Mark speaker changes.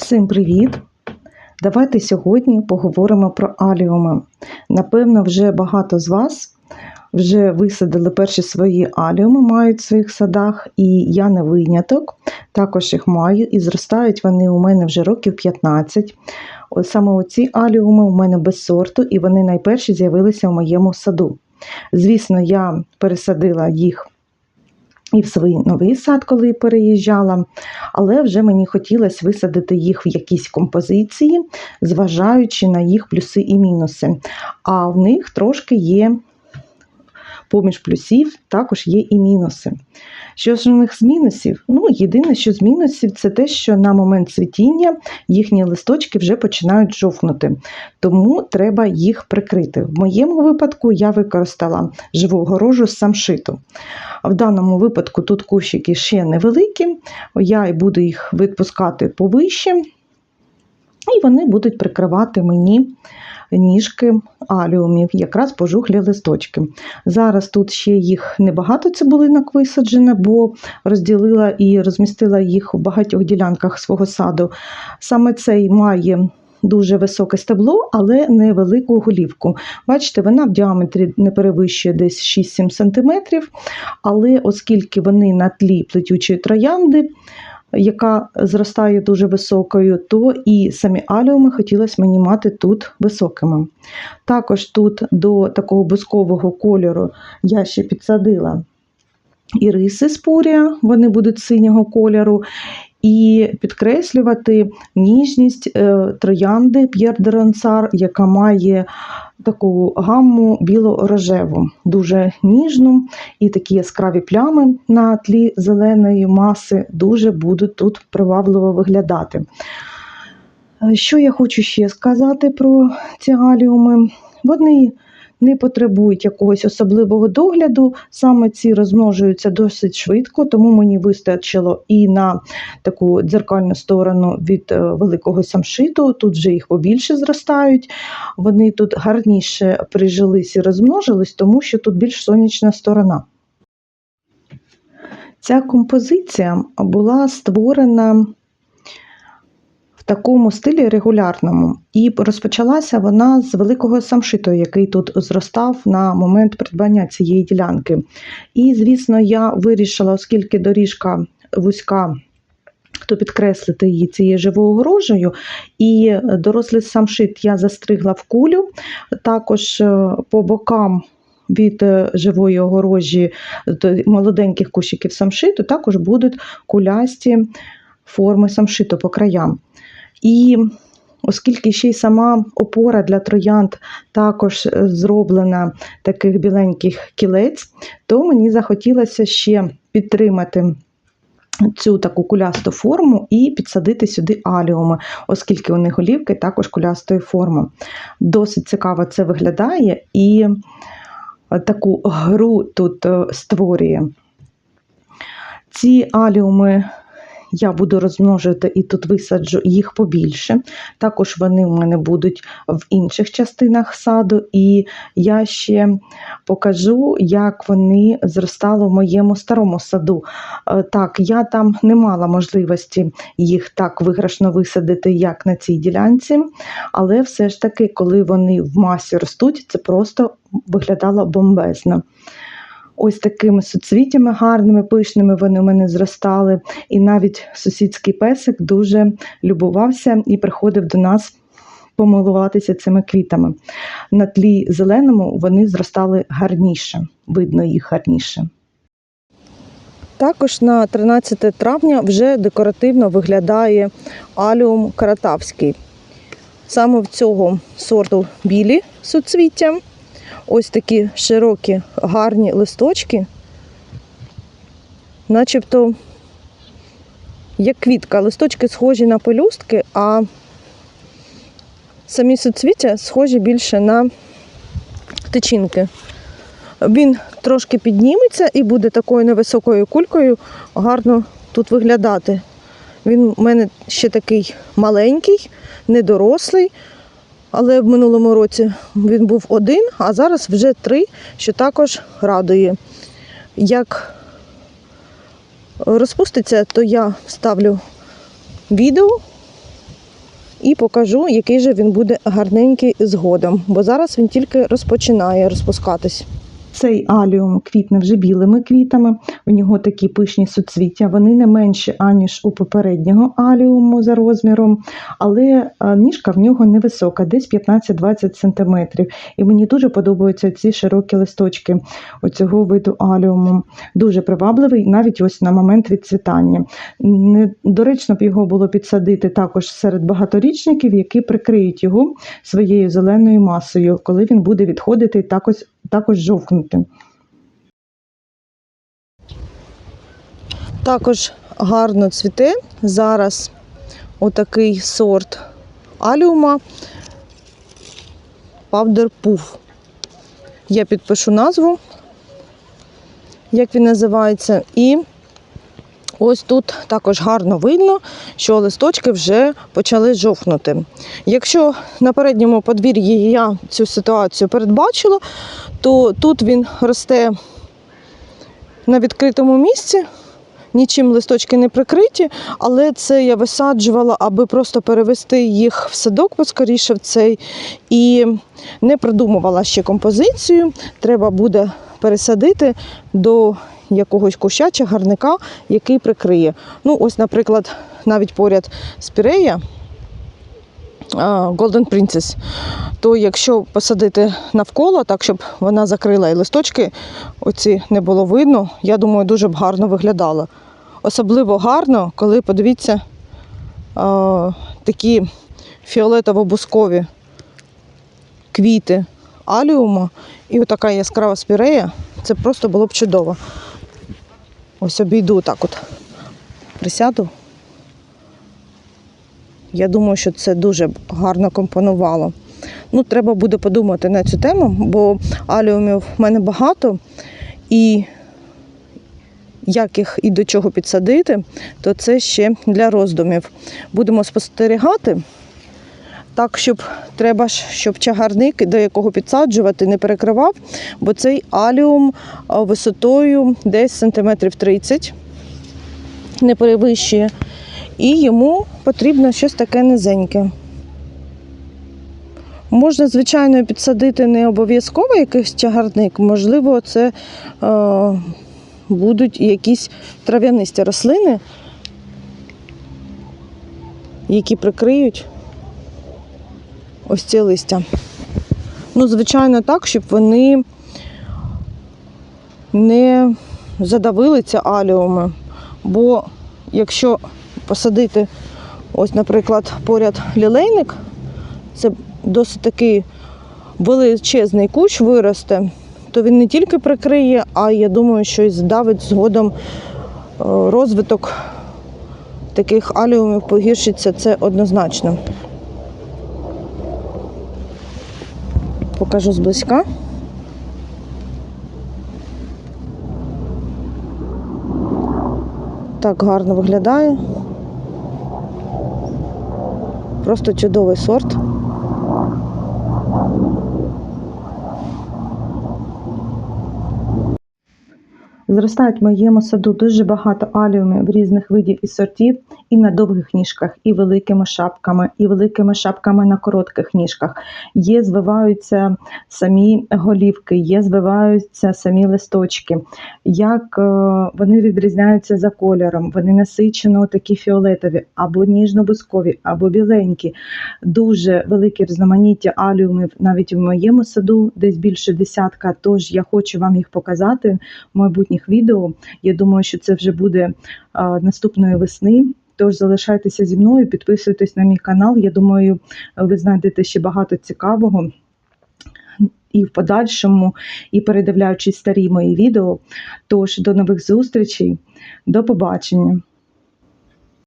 Speaker 1: Всім привіт! Давайте сьогодні поговоримо про аліуми. Напевно, вже багато з вас вже висадили перші свої аліуми, мають в своїх садах, і я не виняток. Також їх маю, і зростають вони у мене вже років 15. Саме оці аліуми у мене без сорту, і вони найперші з'явилися в моєму саду. Звісно, я пересадила їх і в свій новий сад, коли переїжджала, але вже мені хотілося висадити їх в якісь композиції, зважаючи на їх плюси і мінуси. А в них трошки є. Поміж плюсів також є і мінуси. Що ж у них з мінусів? Ну, єдине, що з мінусів, це те, що на момент цвітіння їхні листочки вже починають жовкнути, тому треба їх прикрити. В моєму випадку я використала живу огорожу з самшиту. В даному випадку тут кущики ще невеликі, я буду їх відпускати повище, і вони будуть прикривати мені ніжки аліумів, якраз пожухлі листочки. Зараз тут ще їх небагато цибулинок висаджено, бо розділила і розмістила їх в багатьох ділянках свого саду. Саме цей має дуже високе стебло, але невелику голівку. Бачите, вона в діаметрі не перевищує десь 6-7 см, але оскільки вони на тлі плетючої троянди, яка зростає дуже високою, то і самі аліуми хотілося мені мати тут високими. Також тут до такого бускового кольору я ще підсадила іриси спурія, вони будуть синього кольору. І підкреслювати ніжність е, троянди П'єр де Ронсар, яка має таку гамму біло-рожеву, дуже ніжну, і такі яскраві плями на тлі зеленої маси дуже будуть тут привабливо виглядати. Е, Що я хочу ще сказати про ці галіуми? Вони не потребують якогось особливого догляду, саме ці розмножуються досить швидко, тому мені вистачило і на таку дзеркальну сторону від е, великого самшиту. Тут вже їх побільше зростають. Вони тут гарніше прижились і розмножились, тому що тут більш сонячна сторона. Ця композиція була створена такому стилі регулярному, і розпочалася вона з великого самшиту, який тут зростав на момент придбання цієї ділянки. І, звісно, я вирішила, оскільки доріжка вузька. То підкреслити її цією живою огорожею, і дорослий самшит я застригла в кулю. Також е, по бокам від е, живої огорожі до молоденьких кущиків самшиту також будуть кулясті форми самшиту по краям. І оскільки ще й сама опора для троянд також е, зроблена таких біленьких кілець, то мені захотілося ще підтримати. Цю таку кулясту форму і підсадити сюди аліуми, оскільки у них голівки також кулястої форми. Досить цікаво це виглядає і таку гру тут е, створює. Ці аліуми я буду розмножувати і тут висаджу їх побільше. Також вони у мене будуть в інших частинах саду, і я ще покажу, як вони зростали в моєму старому саду. Е, Так, я там не мала можливості їх так виграшно висадити, як на цій ділянці, але все ж таки, коли вони в масі ростуть, це просто виглядало бомбезно. Ось такими суцвітями гарними, пишними вони у мене зростали. І навіть сусідський песик дуже любувався і приходив до нас помилуватися цими квітами. На тлі зеленому вони зростали гарніше, видно їх гарніше. Також на 13 травня вже декоративно виглядає аліум каратавський. Саме в цього сорту білі суцвіття. Ось такі широкі гарні листочки, начебто як квітка. Листочки схожі на пелюстки, а самі суцвіття схожі більше на тичинки. Він трошки підніметься і буде такою невисокою кулькою гарно тут виглядати. Він у мене ще такий маленький, недорослий. Але в минулому році він був один, а зараз вже три, що також радує. Як розпуститься, то я ставлю відео і покажу, який же він буде гарненький згодом, бо зараз він тільки розпочинає розпускатись. Цей аліум квітне вже білими квітами. У нього такі пишні суцвіття. Вони не менші, аніж у попереднього аліуму за розміром, але е, ніжка в нього невисока, десь 15-20 см. І мені дуже подобаються ці широкі листочки оцього виду аліуму. Дуже привабливий, навіть ось на момент відцвітання. Недоречно б його було підсадити також серед багаторічників, які прикриють його своєю зеленою масою, коли він буде відходити також, також жовкнути. Також гарно цвіте зараз отакий сорт аліума Powder Puff. Я підпишу назву, як він називається, і ось тут також гарно видно, що листочки вже почали жовкнути. Якщо на передньому подвір'ї я цю ситуацію передбачила, то тут він росте на відкритому місці, нічим листочки не прикриті, але це я висаджувала, аби просто перевести їх в садок поскоріше в цей. І не продумувала ще композицію. Треба буде пересадити до якогось куща чи гарника, який прикриє. Ну, ось, наприклад, навіть поряд спірея. Golden Princess, то якщо посадити навколо, так щоб вона закрила і листочки оці не було видно, я думаю, дуже б гарно виглядало. Особливо гарно, коли подивіться такі фіолетово-бускові квіти аліуму і отака яскрава спірея, це просто було б чудово. Ось обійду так от. Присяду. Я думаю, що це дуже гарно компонувало. Ну, треба буде подумати на цю тему, бо аліумів в мене багато, і як їх і до чого підсадити, то це ще для роздумів. Будемо спостерігати. Так, щоб треба щоб чагарник, до якого підсаджувати, не перекривав, бо цей аліум висотою десь сантиметрів 30 не перевищує. І йому потрібно щось таке низеньке. Можна, звичайно, підсадити не обов'язково якийсь чагарник, можливо, це е, будуть якісь трав'янисті рослини, які прикриють ось ці листя. Ну, звичайно, так, щоб вони не задавили ці аліуми, бо якщо посадити, ось, наприклад, поряд лілейник, це досить такий величезний кущ виросте, то він не тільки прикриє, а я думаю, що і здавить згодом е, розвиток таких аліумів погіршиться, це однозначно. Покажу зблизька. Так гарно виглядає. Просто чудовий сорт. Зростають в моєму саду дуже багато аліумів різних видів і сортів, і на довгих ніжках, і великими шапками, і великими шапками на коротких ніжках. Є звиваються самі голівки, є звиваються самі листочки. Як е, вони відрізняються за кольором, вони насичено такі фіолетові, або ніжно-бускові, або біленькі. Дуже велике різноманіття аліумів навіть в моєму саду, десь більше десятка. Тож я хочу вам їх показати в майбутніх відео. Я думаю, що це вже буде наступної весни. Тож залишайтеся зі мною, підписуйтесь на мій канал. Я думаю, ви знайдете ще багато цікавого. І в подальшому, і передивляючись старі мої відео. Тож до нових зустрічей, до побачення!